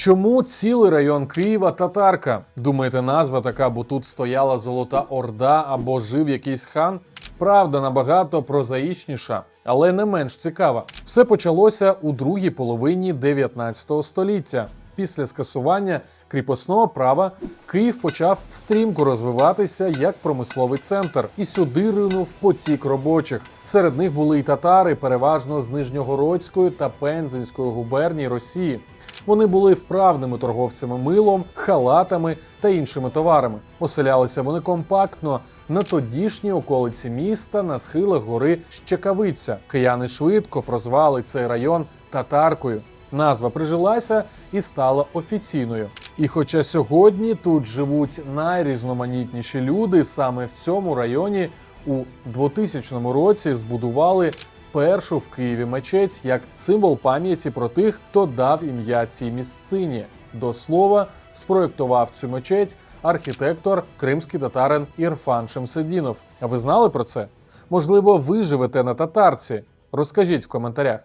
Чому цілий район Києва татарка? Думаєте, назва така, бо тут стояла золота орда або жив якийсь хан? Правда набагато прозаїчніша, але не менш цікава. Все почалося у другій половині 19 століття. Після скасування кріпосного права Київ почав стрімко розвиватися як промисловий центр, і сюди ринув потік робочих. Серед них були й татари, переважно з Нижньогородської та Пензенської губерній Росії. Вони були вправними торговцями милом, халатами та іншими товарами. Оселялися вони компактно на тодішній околиці міста на схилах гори Щекавиця. Кияни швидко прозвали цей район татаркою. Назва прижилася і стала офіційною. І хоча сьогодні тут живуть найрізноманітніші люди, саме в цьому районі у 2000 році збудували першу в Києві мечеть як символ пам'яті про тих, хто дав ім'я цій місцині. До слова, спроєктував цю мечеть архітектор кримський татарин Ірфан Шемседінов. А ви знали про це? Можливо, ви живете на татарці? Розкажіть в коментарях.